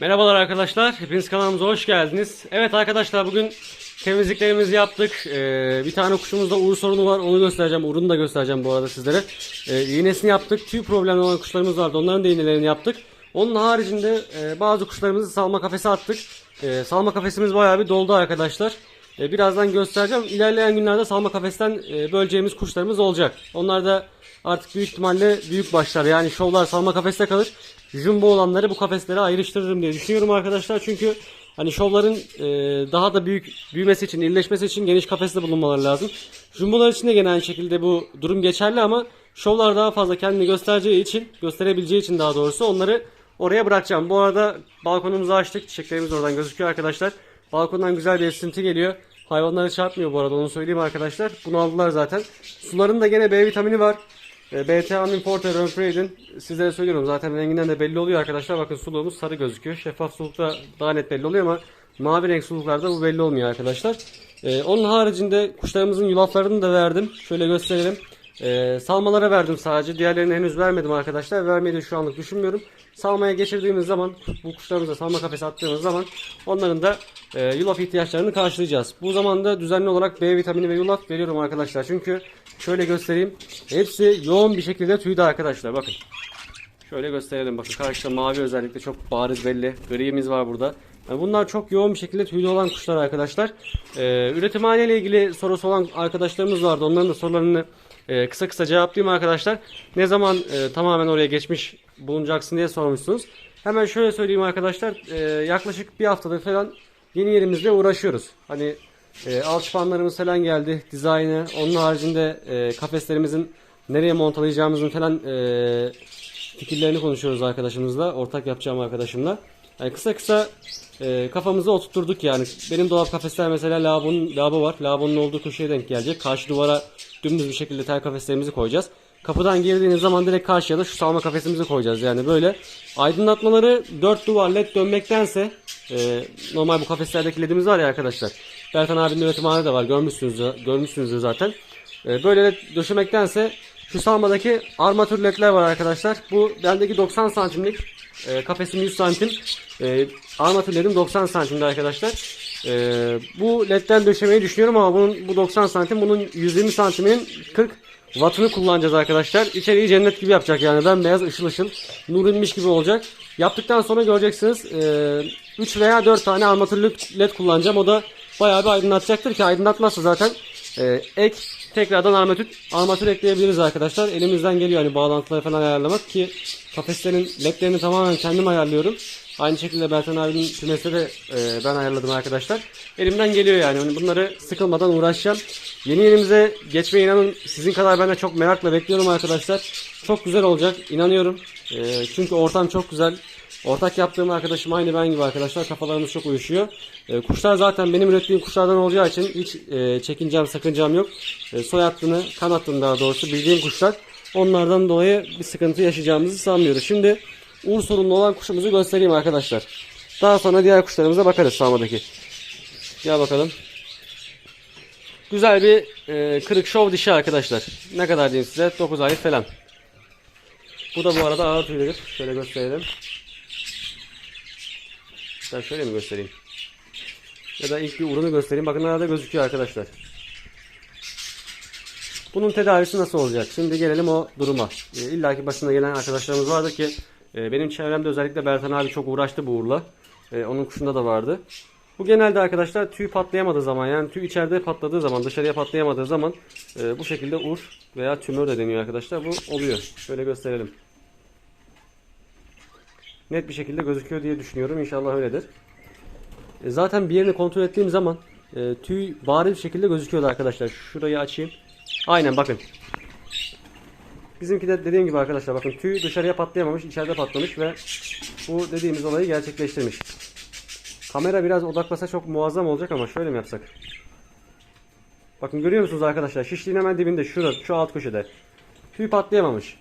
Merhabalar arkadaşlar. Hepiniz kanalımıza hoş geldiniz. Evet arkadaşlar bugün temizliklerimizi yaptık. Ee, bir tane kuşumuzda uğur sorunu var. Onu göstereceğim. Uğurunu da göstereceğim bu arada sizlere. Ee, iğnesini yaptık. Tüy problemli olan kuşlarımız vardı. Onların da iğnelerini yaptık. Onun haricinde e, bazı kuşlarımızı salma kafese attık. E, salma kafesimiz bayağı bir doldu arkadaşlar. E, birazdan göstereceğim. İlerleyen günlerde salma kafesten e, böleceğimiz kuşlarımız olacak. Onlar da artık büyük ihtimalle büyük başlar. Yani şovlar salma kafeste kalır. Jumbo olanları bu kafeslere ayrıştırırım diye düşünüyorum arkadaşlar. Çünkü hani şovların e, daha da büyük büyümesi için, irileşmesi için geniş kafeste bulunmaları lazım. Jumbolar için de gene aynı şekilde bu durum geçerli ama şovlar daha fazla kendini göstereceği için, gösterebileceği için daha doğrusu onları oraya bırakacağım. Bu arada balkonumuzu açtık. Çiçeklerimiz oradan gözüküyor arkadaşlar. Balkondan güzel bir esinti geliyor. Hayvanları çarpmıyor bu arada onu söyleyeyim arkadaşlar. Bunu aldılar zaten. Suların da gene B vitamini var. E, BT Amin Porter Rönfreid'in sizlere söylüyorum zaten renginden de belli oluyor arkadaşlar. Bakın suluğumuz sarı gözüküyor. Şeffaf sulukta daha net belli oluyor ama mavi renk suluklarda bu belli olmuyor arkadaşlar. E, onun haricinde kuşlarımızın yulaflarını da verdim. Şöyle gösterelim. E, salmalara verdim sadece. Diğerlerini henüz vermedim arkadaşlar. Vermeyi de şu anlık düşünmüyorum. Salmaya geçirdiğimiz zaman bu kuşlarımıza salma kafesi attığımız zaman onların da e, yulaf ihtiyaçlarını karşılayacağız. Bu zamanda düzenli olarak B vitamini ve yulaf veriyorum arkadaşlar. Çünkü şöyle göstereyim. Hepsi yoğun bir şekilde tüyde arkadaşlar. Bakın. Şöyle gösterelim. Bakın karşıda mavi özellikle çok bariz belli. Gri'miz var burada. Yani bunlar çok yoğun bir şekilde tüylü olan kuşlar arkadaşlar. Ee, üretimhane ile ilgili sorusu olan arkadaşlarımız vardı. Onların da sorularını e, kısa kısa cevaplayayım arkadaşlar. Ne zaman e, tamamen oraya geçmiş bulunacaksın diye sormuşsunuz. Hemen şöyle söyleyeyim arkadaşlar. E, yaklaşık bir haftadır falan yeni yerimizle uğraşıyoruz. Hani e, alçıpanlarımız falan geldi. Dizaynı. Onun haricinde e, kafeslerimizin nereye montalayacağımızın falan e, fikirlerini konuşuyoruz arkadaşımızla. Ortak yapacağım arkadaşımla. Yani kısa kısa e, kafamızı oturtturduk yani. Benim dolap kafesler mesela lavabonun, lavabo var. Lavabonun olduğu köşeye denk gelecek. Karşı duvara dümdüz bir şekilde tel kafeslerimizi koyacağız. Kapıdan girdiğiniz zaman direkt karşıya da şu salma kafesimizi koyacağız. Yani böyle aydınlatmaları dört duvar led dönmektense e, normal bu kafeslerdeki ledimiz var ya arkadaşlar. Bertan abinin üretimhanede de var. Görmüşsünüz, görmüşsünüzdür zaten. E, böyle led döşemektense şu salmadaki armatür ledler var arkadaşlar. Bu bendeki 90 santimlik e, kafesim 100 santim. E, armatür ledim 90 santimde arkadaşlar. E, bu ledden döşemeyi düşünüyorum ama bunun bu 90 santim bunun 120 santiminin 40 wattını kullanacağız arkadaşlar. İçeriği cennet gibi yapacak yani bembeyaz ışıl ışıl nur inmiş gibi olacak. Yaptıktan sonra göreceksiniz e, 3 veya 4 tane armatürlü led kullanacağım. O da bayağı bir aydınlatacaktır ki aydınlatmazsa zaten e, ek tekrardan armatür, armatür ekleyebiliriz arkadaşlar. Elimizden geliyor hani bağlantıları falan ayarlamak ki kafeslerin ledlerini tamamen kendim ayarlıyorum. Aynı şekilde Bertan abinin kümesinde de e, ben ayarladım arkadaşlar. Elimden geliyor yani. Hani bunları sıkılmadan uğraşacağım. Yeni yerimize geçmeye inanın sizin kadar ben de çok merakla bekliyorum arkadaşlar. Çok güzel olacak inanıyorum. E, çünkü ortam çok güzel. Ortak yaptığım arkadaşım aynı ben gibi arkadaşlar. Kafalarımız çok uyuşuyor. E, kuşlar zaten benim ürettiğim kuşlardan olacağı için hiç e, çekincem sakıncam yok. E, soy hattını, kan hattını daha doğrusu bildiğim kuşlar. Onlardan dolayı bir sıkıntı yaşayacağımızı sanmıyoruz. Şimdi uğur sorunlu olan kuşumuzu göstereyim arkadaşlar. Daha sonra diğer kuşlarımıza bakarız sağmadaki. Gel bakalım. Güzel bir e, kırık şov dişi arkadaşlar. Ne kadar diyeyim size? 9 aylık falan. Bu da bu arada ağır tüyleri. Şöyle gösterelim. Ben şöyle mi göstereyim? Ya da ilk bir urunu göstereyim. Bakın arada gözüküyor arkadaşlar. Bunun tedavisi nasıl olacak? Şimdi gelelim o duruma. E, İlla ki başına gelen arkadaşlarımız vardı ki e, benim çevremde özellikle Bertan abi çok uğraştı bu uğurla. E, onun kuşunda da vardı. Bu genelde arkadaşlar tüy patlayamadığı zaman yani tüy içeride patladığı zaman dışarıya patlayamadığı zaman e, bu şekilde ur veya tümör de deniyor arkadaşlar. Bu oluyor. Şöyle gösterelim. Net bir şekilde gözüküyor diye düşünüyorum. İnşallah öyledir. E, zaten bir yerini kontrol ettiğim zaman e, tüy bariz bir şekilde gözüküyordu arkadaşlar. Şurayı açayım. Aynen bakın. Bizimki de dediğim gibi arkadaşlar bakın tüy dışarıya patlayamamış, içeride patlamış ve bu dediğimiz olayı gerçekleştirmiş. Kamera biraz odaklasa çok muazzam olacak ama şöyle mi yapsak? Bakın görüyor musunuz arkadaşlar? Şişliğin hemen dibinde şurada, şu alt köşede. Tüy patlayamamış.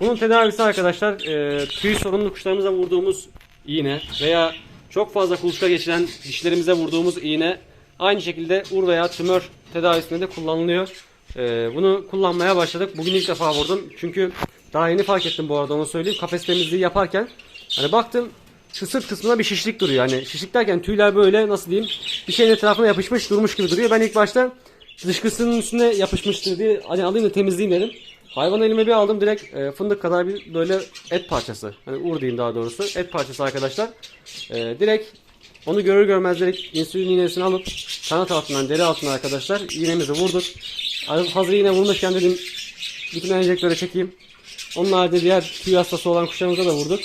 Bunun tedavisi arkadaşlar e, tüy sorunlu kuşlarımıza vurduğumuz iğne veya çok fazla kuluçka geçiren dişlerimize vurduğumuz iğne aynı şekilde ur veya tümör tedavisinde de kullanılıyor. E, bunu kullanmaya başladık. Bugün ilk defa vurdum. Çünkü daha yeni fark ettim bu arada onu söyleyeyim. Kafes temizliği yaparken hani baktım sırt kısmına bir şişlik duruyor. Hani şişlik derken tüyler böyle nasıl diyeyim bir şeyin etrafına yapışmış durmuş gibi duruyor. Ben ilk başta dışkısının üstüne yapışmıştır diye hani alayım da temizleyeyim dedim. Hayvanı elime bir aldım direkt e, fındık kadar bir böyle et parçası. Hani ur diyeyim daha doğrusu. Et parçası arkadaşlar. E, direkt onu görür görmez direkt insülin iğnesini alıp kanat altından deri altından arkadaşlar iğnemizi vurduk. Hazır iğne vurmuşken dedim bütün enjektörü çekeyim. Onun haricinde diğer tüy hastası olan kuşlarımıza da vurduk.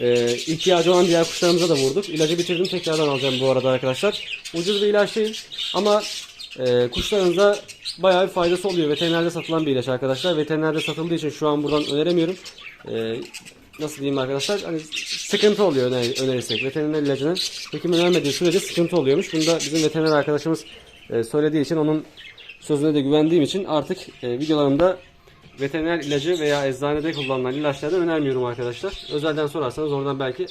Ee, ihtiyacı olan diğer kuşlarımıza da vurduk. İlacı bitirdim tekrardan alacağım bu arada arkadaşlar. Ucuz bir ilaç değil ama e, kuşlarınıza bayağı bir faydası oluyor. Veterinerde satılan bir ilaç arkadaşlar. Veterinerde satıldığı için şu an buradan öneremiyorum. Ee, nasıl diyeyim arkadaşlar? Hani sıkıntı oluyor öner önerirsek. Veteriner ilacının hekim önermediği sürece sıkıntı oluyormuş. Bunu da bizim veteriner arkadaşımız e, söylediği için onun sözüne de güvendiğim için artık e, videolarımda veteriner ilacı veya eczanede kullanılan ilaçlardan önermiyorum arkadaşlar. Özelden sorarsanız oradan belki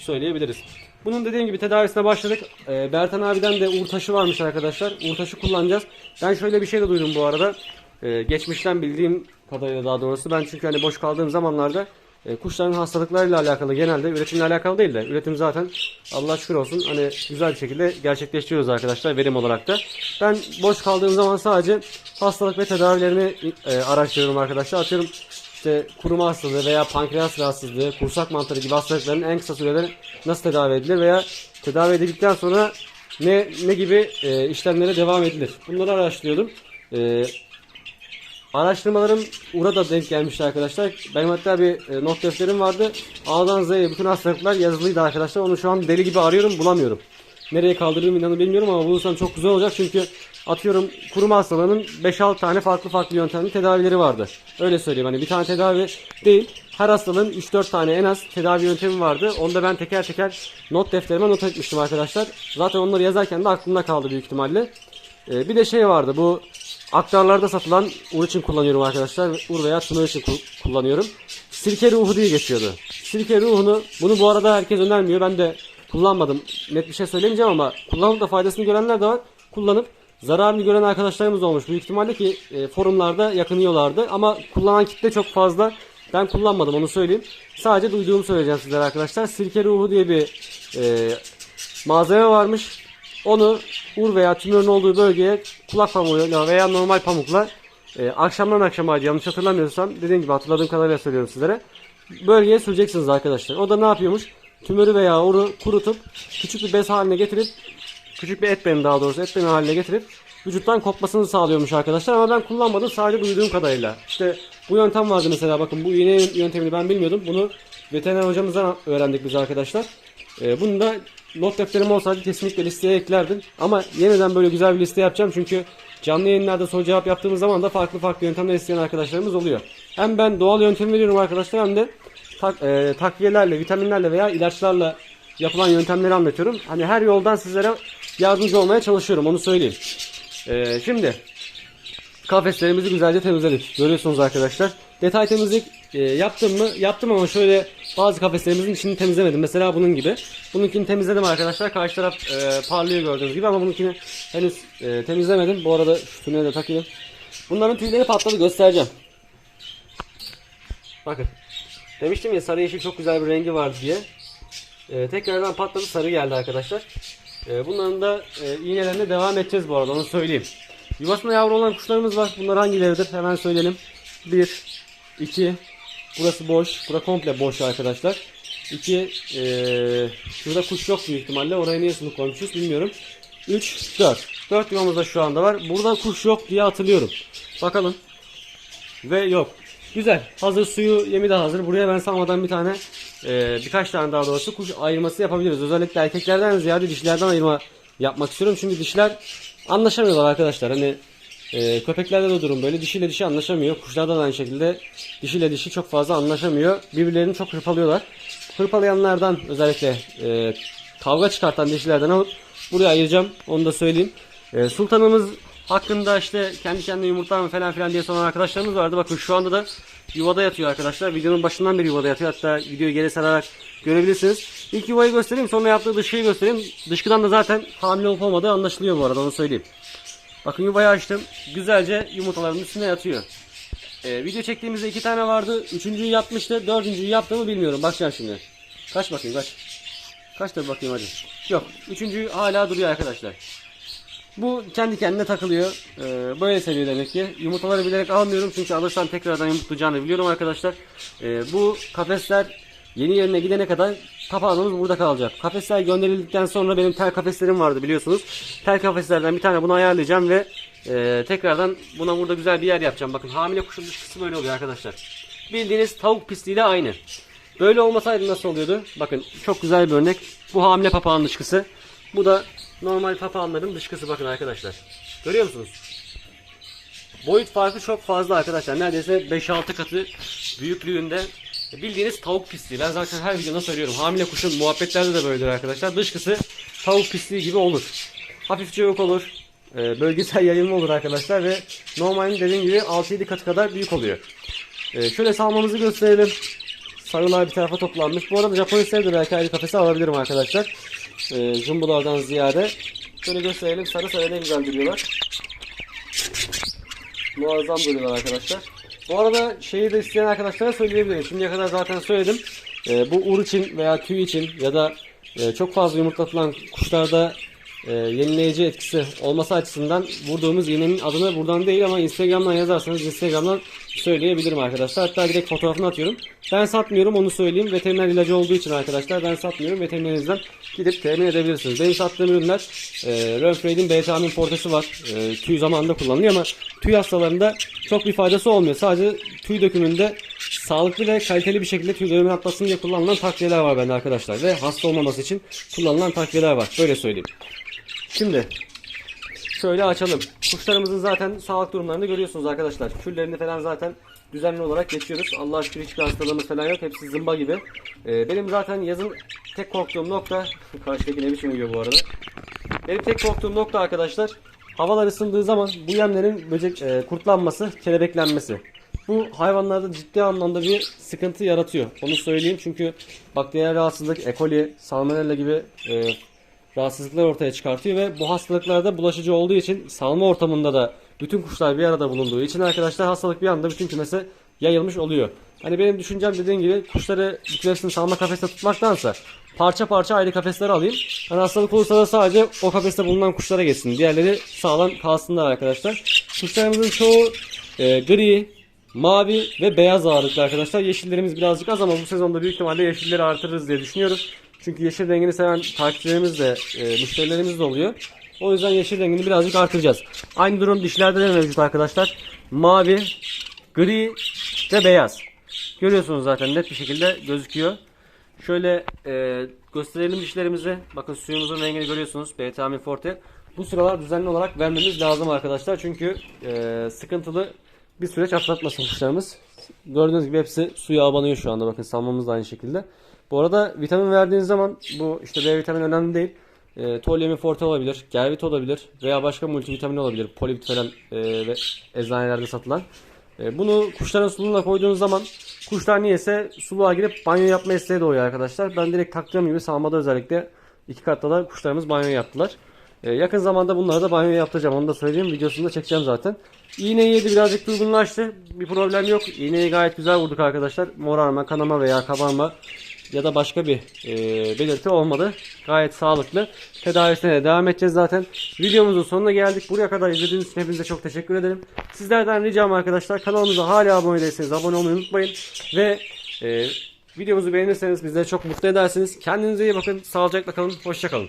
söyleyebiliriz. Bunun dediğim gibi tedavisine başladık. Ee, Bertan abiden de uğur taşı varmış arkadaşlar. Uğur taşı kullanacağız. Ben şöyle bir şey de duydum bu arada. Ee, geçmişten bildiğim kadarıyla daha doğrusu. Ben çünkü hani boş kaldığım zamanlarda e, kuşların hastalıklarıyla alakalı genelde üretimle alakalı değil de üretim zaten Allah şükür olsun hani güzel bir şekilde gerçekleştiriyoruz arkadaşlar verim olarak da. Ben boş kaldığım zaman sadece hastalık ve tedavilerini e, araştırıyorum arkadaşlar. Atıyorum işte kuruma hastalığı veya pankreas rahatsızlığı, kursak mantarı gibi hastalıkların en kısa sürede nasıl tedavi edilir veya tedavi edildikten sonra ne ne gibi e, işlemlere devam edilir. Bunları araştırıyordum. E, Araştırmalarım burada denk gelmişti arkadaşlar. Benim hatta bir e, not defterim vardı. A'dan Z'ye bütün hastalıklar yazılıydı arkadaşlar. Onu şu an deli gibi arıyorum bulamıyorum. Nereye kaldırdığımı inanın bilmiyorum ama bulursam çok güzel olacak çünkü atıyorum kuruma hastalığının 5-6 tane farklı farklı yöntemli tedavileri vardı. Öyle söyleyeyim hani bir tane tedavi değil. Her hastalığın 3-4 tane en az tedavi yöntemi vardı. Onu da ben teker teker not defterime not etmiştim arkadaşlar. Zaten onları yazarken de aklımda kaldı büyük ihtimalle. Ee, bir de şey vardı bu Aktarlarda satılan ur için kullanıyorum arkadaşlar. Ur veya tuna için ku- kullanıyorum. Sirke ruhu diye geçiyordu. Sirke ruhunu bunu bu arada herkes önermiyor. Ben de kullanmadım. Net bir şey söylemeyeceğim ama kullanıp da faydasını görenler de var. Kullanıp zararını gören arkadaşlarımız olmuş. Büyük ihtimalle ki e, forumlarda yakınıyorlardı. Ama kullanan kitle çok fazla. Ben kullanmadım onu söyleyeyim. Sadece duyduğumu söyleyeceğim sizlere arkadaşlar. Sirke ruhu diye bir e, malzeme varmış. Onu ur veya tümörün olduğu bölgeye kulak pamuğuyla veya normal pamukla e, akşamdan akşama yanlış hatırlamıyorsam dediğim gibi hatırladığım kadarıyla söylüyorum sizlere. Bölgeye süreceksiniz arkadaşlar. O da ne yapıyormuş? Tümörü veya uru kurutup küçük bir bez haline getirip küçük bir et beni daha doğrusu et beni haline getirip vücuttan kopmasını sağlıyormuş arkadaşlar ama ben kullanmadım sadece duyduğum kadarıyla. İşte bu yöntem vardı mesela bakın bu iğne yöntemini ben bilmiyordum. Bunu veteriner hocamızdan öğrendik biz arkadaşlar. Ee, bunu da not defterim olsaydı kesinlikle listeye eklerdim. Ama yeniden böyle güzel bir liste yapacağım çünkü canlı yayınlarda soru cevap yaptığımız zaman da farklı farklı yöntemler isteyen arkadaşlarımız oluyor. Hem ben doğal yöntem veriyorum arkadaşlar hem de tak, e, takviyelerle, vitaminlerle veya ilaçlarla yapılan yöntemleri anlatıyorum. Hani her yoldan sizlere yardımcı olmaya çalışıyorum onu söyleyeyim. Ee, şimdi kafeslerimizi güzelce temizledik. Görüyorsunuz arkadaşlar. Detay temizlik e, yaptım mı? Yaptım ama şöyle bazı kafeslerimizin içini temizlemedim. Mesela bunun gibi. Bununkini temizledim arkadaşlar. Karşı taraf e, parlıyor gördüğünüz gibi ama bununkini henüz e, temizlemedim. Bu arada şu de takayım. Bunların tüyleri patladı göstereceğim. Bakın. Demiştim ya sarı yeşil çok güzel bir rengi var diye. E, tekrardan patladı sarı geldi arkadaşlar. E, bunların da e, iğnelerine devam edeceğiz bu arada onu söyleyeyim. Yuvasında yavru olan kuşlarımız var. Bunlar hangileridir? Hemen söyleyelim. 1, 2, burası boş. Bura komple boş arkadaşlar. 2, e, şurada kuş yok büyük ihtimalle. Oraya niye suluk koymuşuz bilmiyorum. 3, 4. 4 yuvamız da şu anda var. Burada kuş yok diye hatırlıyorum. Bakalım. Ve yok. Güzel. Hazır suyu yemi de hazır. Buraya ben salmadan bir tane e, birkaç tane daha doğrusu kuş ayırması yapabiliriz. Özellikle erkeklerden ziyade dişilerden ayırma yapmak istiyorum. Çünkü dişler anlaşamıyorlar arkadaşlar. Hani e, köpeklerde de durum böyle. Dişiyle dişi anlaşamıyor. Kuşlarda da aynı şekilde dişiyle dişi çok fazla anlaşamıyor. Birbirlerini çok hırpalıyorlar. Hırpalayanlardan özellikle e, kavga çıkartan dişilerden alıp buraya ayıracağım. Onu da söyleyeyim. E, sultanımız hakkında işte kendi kendine yumurtlar mı falan filan diye soran arkadaşlarımız vardı. Bakın şu anda da yuvada yatıyor arkadaşlar. Videonun başından beri yuvada yatıyor. Hatta videoyu geri sararak görebilirsiniz. İlk yuvayı göstereyim sonra yaptığı dışkıyı göstereyim. Dışkıdan da zaten hamile olup olmadığı anlaşılıyor bu arada onu söyleyeyim. Bakın yuvayı açtım. Güzelce yumurtaların üstüne yatıyor. Ee, video çektiğimizde iki tane vardı. Üçüncüyü yapmıştı. Dördüncüyü yaptığımı bilmiyorum. Bakacağım şimdi. Kaç bakayım kaç. Kaç da bakayım hadi. Yok. Üçüncü hala duruyor arkadaşlar. Bu kendi kendine takılıyor. Ee, böyle seviyor demek ki. Yumurtaları bilerek almıyorum çünkü alırsam tekrardan yumurtlayacağını biliyorum arkadaşlar. Ee, bu kafesler yeni yerine gidene kadar papağanımız burada kalacak. Kafesler gönderildikten sonra benim tel kafeslerim vardı biliyorsunuz. Tel kafeslerden bir tane bunu ayarlayacağım ve e, tekrardan buna burada güzel bir yer yapacağım. Bakın hamile kuşun dışkısı böyle oluyor arkadaşlar. Bildiğiniz tavuk pisliğiyle aynı. Böyle olmasaydı nasıl oluyordu? Bakın çok güzel bir örnek. Bu hamile papağan dışkısı. Bu da normal papağanların dışkısı bakın arkadaşlar. Görüyor musunuz? Boyut farkı çok fazla arkadaşlar. Neredeyse 5-6 katı büyüklüğünde bildiğiniz tavuk pisliği. Ben zaten her videoda söylüyorum. Hamile kuşun muhabbetlerde de böyledir arkadaşlar. Dışkısı tavuk pisliği gibi olur. Hafifçe yok olur. Ee, bölgesel yayılma olur arkadaşlar ve normalin dediğim gibi 6-7 katı kadar büyük oluyor. Ee, şöyle salmamızı gösterelim. Sarılar bir tarafa toplanmış. Bu arada Japonisleri de belki ayrı kafese alabilirim arkadaşlar. Ee, jumbolardan ziyade. Şöyle gösterelim. Sarı sarı ne güzel duruyorlar. Muazzam duruyorlar arkadaşlar. Bu arada şeyi de isteyen arkadaşlara söyleyebilirim. Şimdiye kadar zaten söyledim. Ee, bu ur için veya tüy için ya da e, çok fazla yumurtlatılan kuşlarda e, yenileyici etkisi olması açısından vurduğumuz iğnenin adını buradan değil ama Instagram'dan yazarsanız Instagram'dan söyleyebilirim arkadaşlar. Hatta direkt fotoğrafını atıyorum. Ben satmıyorum onu söyleyeyim. Veteriner ilacı olduğu için arkadaşlar ben satmıyorum. Veterinerinizden gidip temin edebilirsiniz. Benim sattığım ürünler e, Renfreud'in B-vitamin portası var. E, tüy zamanında kullanılıyor ama tüy hastalarında çok bir faydası olmuyor. Sadece tüy dökümünde sağlıklı ve kaliteli bir şekilde tüy dökümünü atlasın diye kullanılan takviyeler var bende arkadaşlar. Ve hasta olmaması için kullanılan takviyeler var. Böyle söyleyeyim. Şimdi şöyle açalım. Kuşlarımızın zaten sağlık durumlarını görüyorsunuz arkadaşlar. Küllerini falan zaten düzenli olarak geçiyoruz. Allah'a şükür hiçbir hastalığımız falan yok. Hepsi zımba gibi. Ee, benim zaten yazın tek korktuğum nokta karşıdaki ne biçim uyuyor bu arada. Benim tek korktuğum nokta arkadaşlar havalar ısındığı zaman bu yemlerin böcek e, kurtlanması, kelebeklenmesi. Bu hayvanlarda ciddi anlamda bir sıkıntı yaratıyor. Onu söyleyeyim çünkü bakteriyel rahatsızlık, E. coli, salmonella gibi e, rahatsızlıklar ortaya çıkartıyor ve bu hastalıklarda bulaşıcı olduğu için salma ortamında da bütün kuşlar bir arada bulunduğu için arkadaşlar hastalık bir anda bütün kümese yayılmış oluyor. Hani benim düşüncem dediğim gibi kuşları hepsini salma kafeste tutmaktansa parça parça ayrı kafeslere alayım. Hani hastalık olursa da sadece o kafeste bulunan kuşlara geçsin. Diğerleri sağlam kalsınlar arkadaşlar. Kuşlarımızın çoğu e, gri, mavi ve beyaz ağırlıklı arkadaşlar. Yeşillerimiz birazcık az ama bu sezonda büyük ihtimalle yeşilleri artırırız diye düşünüyorum. Çünkü yeşil rengini seven takipçilerimiz de, e, müşterilerimiz de oluyor. O yüzden yeşil rengini birazcık artıracağız. Aynı durum dişlerde de mevcut arkadaşlar. Mavi, gri ve beyaz. Görüyorsunuz zaten net bir şekilde gözüküyor. Şöyle e, gösterelim dişlerimizi. Bakın suyumuzun rengini görüyorsunuz. B-vitamin forte. Bu sıralar düzenli olarak vermemiz lazım arkadaşlar. Çünkü e, sıkıntılı bir süreç atlatmasın kuşlarımız. Gördüğünüz gibi hepsi suya abanıyor şu anda. Bakın salmamız da aynı şekilde. Bu arada vitamin verdiğiniz zaman bu işte B vitamini önemli değil. E, Tolyemin forte olabilir, Gervit olabilir veya başka multivitamin olabilir. Polivit falan e, ve eczanelerde satılan. E, bunu kuşların suluğuna koyduğunuz zaman kuşlar niyeyse suluğa girip banyo yapma isteği doğuyor arkadaşlar. Ben direkt taktığım gibi salmada özellikle iki katta da kuşlarımız banyo yaptılar. E, yakın zamanda bunları da banyo yaptıracağım. Onu da söyleyeyim. Videosunu da çekeceğim zaten. İğneyi yedi birazcık durgunlaştı. Bir problem yok. İğneyi gayet güzel vurduk arkadaşlar. Morarma, kanama veya kabarma ya da başka bir e, belirti olmadı. Gayet sağlıklı. Tedavisine de devam edeceğiz zaten. Videomuzun sonuna geldik. Buraya kadar izlediğiniz için hepinize çok teşekkür ederim. Sizlerden ricam arkadaşlar kanalımıza hala abone değilseniz abone olmayı unutmayın. Ve e, videomuzu beğenirseniz bizleri çok mutlu edersiniz. Kendinize iyi bakın. Sağlıcakla kalın. Hoşçakalın.